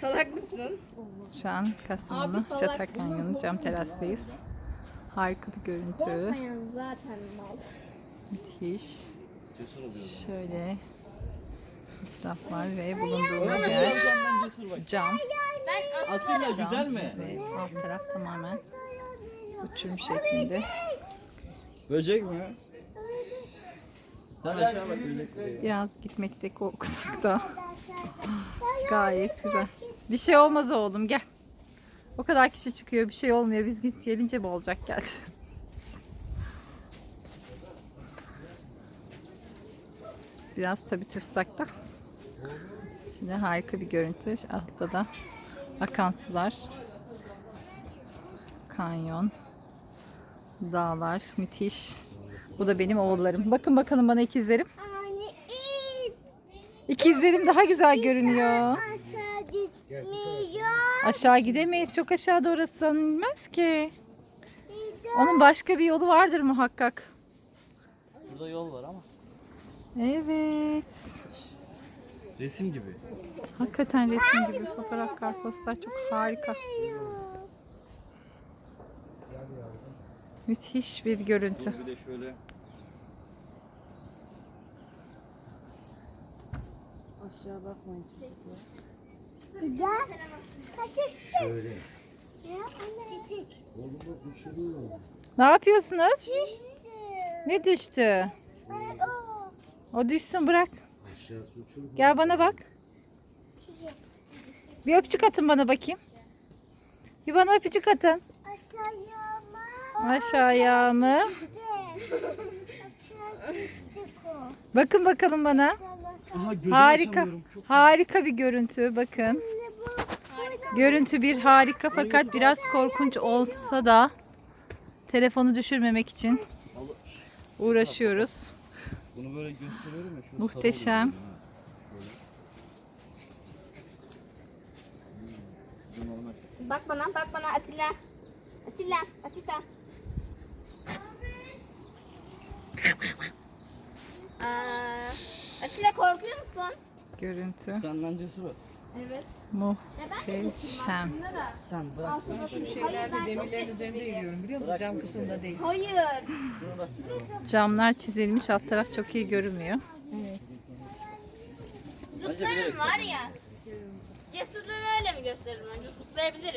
Salak mısın? Şu an Kastamonu Abi Çatak Kanyonu cam terastayız. Harika bir görüntü. Korkmayan zaten mal. Müthiş. Şöyle etraflar ve bulunduğumuz yer cam. Atilla güzel mi? Ve alt taraf tamamen uçurum şeklinde. Böcek mi? Sen aşağı bak böcek. Biraz gitmekte korksak da gayet güzel. Bir şey olmaz oğlum gel. O kadar kişi çıkıyor bir şey olmuyor. Biz git gelince mi olacak gel. Biraz tabi tırsak da. Şimdi harika bir görüntü. Altta da akan sular. Kanyon. Dağlar. Müthiş. Bu da benim oğullarım. Bakın bakalım bana ikizlerim. İkizlerim daha güzel görünüyor. Aşağı gitmiyor. Aşağı gidemeyiz. Çok aşağıda orası inmez ki. Onun başka bir yolu vardır muhakkak. Burada yol var ama. Evet. Resim gibi. Hakikaten resim gibi fotoğraf kartpostal çok harika. Müthiş bir görüntü. Bir de şöyle. Güzel. Kaçıştı. Şöyle. Ya anne. Küçük. Ne yapıyorsunuz? Düştü. Ne düştü? O. O düşsün bırak. Gel bana bak. Bir öpücük atın bana bakayım. Bir bana öpücük atın. Aşağıya mı? Aşağıya mı? Bakın bakalım bana. Aha Harika. Harika bir görüntü bakın. Görüntü bir harika fakat biraz korkunç olsa da telefonu düşürmemek için uğraşıyoruz. Bunu böyle gösteriyorum ya. şurası Muhteşem. Hmm. Bak bana, bak bana Atilla. Atilla, Atilla. Aa, Atilla korkuyor musun? Görüntü Senden cesur. Evet. muhteşem. Sen bırak. Şu şeylerde demirlerin üzerinde yürüyorum biliyor musun? Cam kısmında değil. Hayır. Camlar çizilmiş alt taraf çok iyi görünmüyor. Zıplarım var ya. Cesurluğumu öyle mi gösteririm önce? Zıplayabilirim.